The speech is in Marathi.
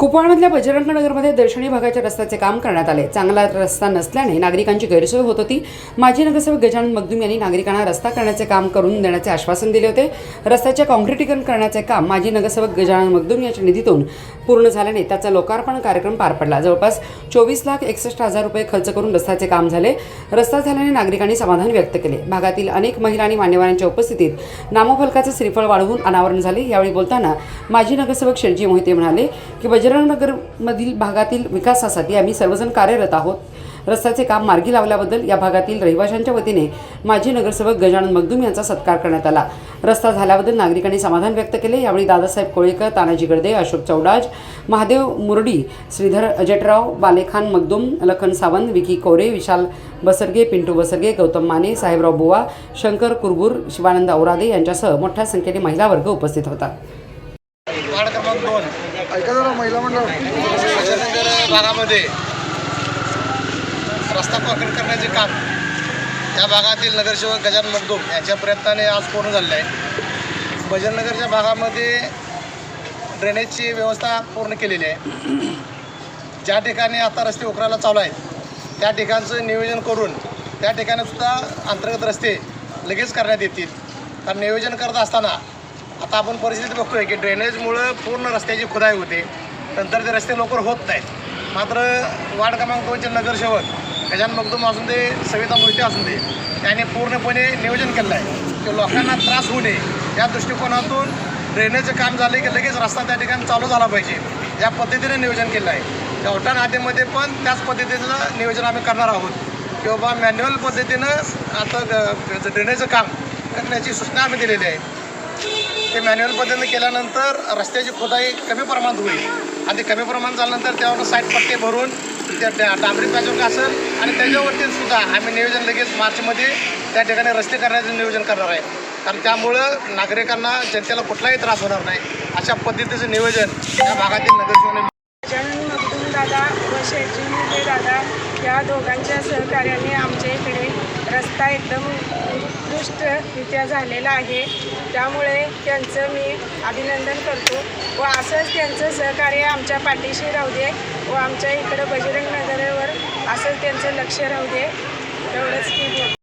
कुपवाडमधल्या बजरंग नगरमध्ये दर्शनी भागाच्या रस्त्याचे काम करण्यात आले. चांगला रस्ता नसल्याने नागरिकांची गैरसोय होत होती. माजी नगरसेवक गजानन मगदूम यांनी नागरिकांना रस्ता करण्याचे काम करून देण्याचे आश्वासन दिले होते. रस्त्याचे काँक्रिटीकरण करण्याचे काम माजी नगरसेवक गजानन मगदूम यांच्या निधीतून पूर्ण झाल्याने त्याचा लोकार्पण कार्यक्रम पार पडला. जवळपास चोवीस लाख एकसष्ट हजार रुपये खर्च करून रस्त्याचे काम झाले. रस्ता झाल्याने नागरिकांनी समाधान व्यक्त केले. भागातील अनेक महिला आणि मान्यवरांच्या उपस्थितीत नामफलकाचे श्रीफळ वाढवून अनावरण झाले. यावेळी बोलताना माजी नगरसेवक शेटजी मोहिते म्हणाले की बजरंगनगरमधील भागातील विकासासाठी आम्ही सर्वजण कार्यरत आहोत. रस्त्याचे काम मार्गी लावल्याबद्दल या भागातील रहिवाशांच्या वतीने माजी नगरसेवक गजानन मगदूम यांचा सत्कार करण्यात आला. रस्ता झाल्याबद्दल नागरिकांनी समाधान व्यक्त केले. यावेळी दादासाहेब कोळेकर तानाजी गडदे अशोक चौडाज महादेव मुरडी श्रीधर अजटराव बालेखान मगदूम लखन सावंत विकी कोरे विशाल बसरगे पिंटू बसरगे गौतम माने साहेबराव बुवा शंकर कुरबूर शिवानंद औरादे यांच्यासह मोठ्या संख्येने महिला वर्ग उपस्थित होता. वार्ड क्रमांक दोन. ऐका जरा महिला मंडळ. भागामध्ये रस्ता कॉन्क्रीट करण्याचे काम या भागातील नगरसेवक गजानन मगदूम यांच्या प्रयत्नाने आज पूर्ण झालेलं आहे. भजननगरच्या भागामध्ये ड्रेनेजची व्यवस्था पूर्ण केलेली आहे. ज्या ठिकाणी आता रस्ते उकरायला चालू आहेत त्या ठिकाणचं नियोजन करून त्या ठिकाणी सुद्धा अंतर्गत रस्ते लगेच करण्यात येतील. कारण नियोजन करत असताना आता आपण परिस्थिती बघतोय की ड्रेनेजमुळं पूर्ण रस्त्याची खुदाई होते. नंतर ते रस्ते लवकर होत नाहीत. मात्र वार्ड क्रमांक दोनचे नगरसेवक गजान मगदूम असून दे सविता मोहिते असून दे त्याने पूर्णपणे नियोजन केलं आहे की लोकांना त्रास होऊ नये. या दृष्टिकोनातून ड्रेनेजचं काम झालं की लगेच रस्ता त्या ठिकाणी चालू झाला पाहिजे. या पद्धतीने नियोजन केलं आहे. गावठाण हातेमध्ये पण त्याच पद्धतीचं नियोजन आम्ही करणार आहोत. की बाबा मॅन्युअल पद्धतीनं आता ड्रेनेजचं काम करण्याची सूचना आम्ही दिलेली आहे. ते मॅन्युअल पद्धतीने केल्यानंतर रस्त्याची खोदाई कमी प्रमाणात होईल. आणि ते कमी प्रमाणात झाल्यानंतर त्यावर साईड पट्टे भरून त्या डा- डांबरी पॅचवर्क असेल आणि त्याच्यावरती सुद्धा आम्ही नियोजन लगेच मार्चमध्ये त्या ठिकाणी रस्ते करण्याचं नियोजन करणार आहे. कारण त्यामुळं नागरिकांना जनतेला कुठलाही त्रास होणार नाही. अशा पद्धतीचं नियोजन या भागातील नगरसेवकांनी दादा व शेठजी मुले दादा या दोघांच्या सहकार्याने आमच्या इकडे रस्ता एकदम उत्कृष्टरित्या झालेला आहे. त्यामुळे त्यांचं मी अभिनंदन करतो व असंच त्यांचं सहकार्य आमच्या पाठीशी राहू दे व आमच्या इकडं बजरंग नगरवर असंच त्यांचं लक्ष राहू दे. एवढंच की